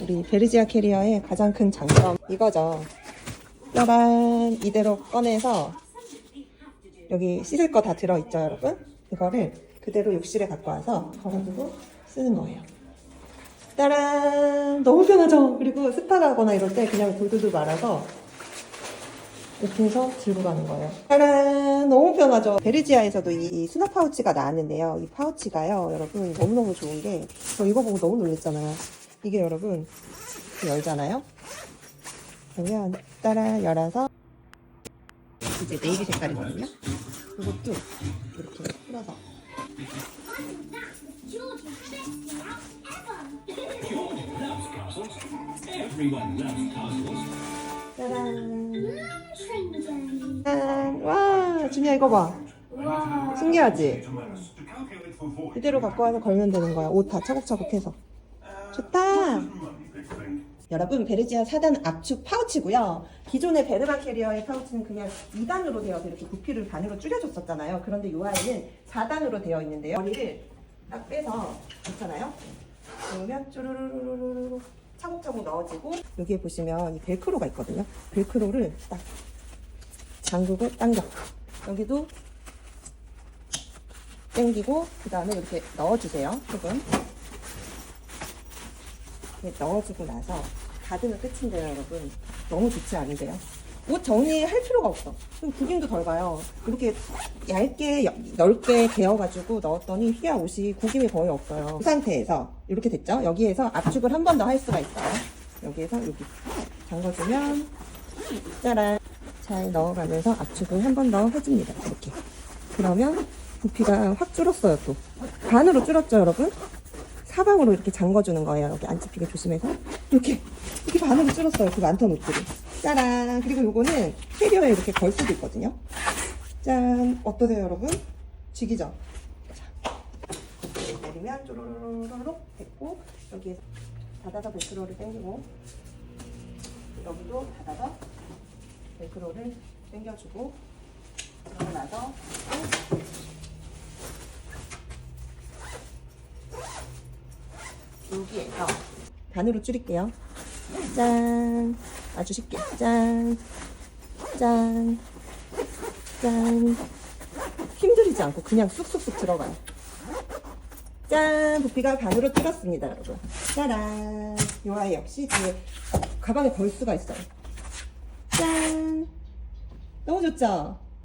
우리 베르지아 캐리어의 가장 큰 장점 이거죠. 짜란 이대로 꺼내서 여기 씻을 거 다 들어있죠 여러분? 이거를 그대로 욕실에 갖고 와서 걸어두고 쓰는 거예요. 짜란 너무 편하죠? 그리고 습하다거나 이럴 때 그냥 돌돌돌 말아서 이렇게 해서 들고 가는 거예요. 짜란! 너무 편하죠? 베르지아에서도 이, 이 수납 파우치가 나왔는데요. 이 파우치가요, 여러분, 너무너무 좋은 게, 저 이거 보고 너무 놀랐잖아요. 이게 여러분, 열잖아요? 그러면, 따라 열어서, 이제 네이비 색깔이거든요? 이것도 이렇게 풀어서. 짜란! 짠! 와, 준이야, 이거 봐. 와. 신기하지? 이대로 갖고 와서 걸면 되는 거야. 옷 다 차곡차곡 해서. 좋다! 여러분, 베르지아 4단 압축 파우치고요. 기존의 베르마 캐리어의 파우치는 그냥 2단으로 되어서 이렇게 부피를 반으로 줄여줬었잖아요. 그런데 이 아이는 4단으로 되어 있는데요. 머리를 딱 빼서, 있잖아요? 그러면 쭈루루루루루루 차곡차곡 넣어지고 여기에 보시면 이 벨크로가 있거든요. 벨크로를 딱 잠그고 당겨. 여기도 당기고 그 다음에 이렇게 넣어주세요. 조금 넣어주고 나서 닫으면 끝인데요, 여러분. 너무 좋지 않은데요? 옷 정리할 필요가 없어. 그럼 구김도 덜 가요. 이렇게 얇게 여- 넓게 개어가지고 넣었더니 휘하 옷이 구김이 거의 없어요. 이 상태에서 이렇게 됐죠? 여기에서 압축을 한 번 더 할 수가 있어요. 여기에서 여기 잠궈주면 짜란 잘 넣어가면서 압축을 한 번 더 해줍니다. 이렇게. 그러면 부피가 확 줄었어요, 또. 반으로 줄었죠, 여러분? 사방으로 이렇게 잠궈주는 거예요. 여기 안 찝히게 조심해서. 이렇게, 이렇게 반으로 줄었어요. 그 많던 옷들이. 짜란. 그리고 요거는 캐리어에 이렇게 걸 수도 있거든요. 짠. 어떠세요, 여러분? 죽이죠? 자. 내리면 쪼로로로록 됐고, 여기에 닫아서 벨크로를 당기고, 여기도 닫아서 벨크로를 당겨주고, 그러고 나서 여기에서 반으로 줄일게요. 짠. 아주 쉽게. 짠. 짠. 짠. 힘들이지 않고 그냥 쑥쑥쑥 들어가요. 짠. 부피가 반으로 줄었습니다, 여러분. 짜란. 이 아이 역시 뒤에 가방에 걸 수가 있어요. 짠. 너무 좋죠?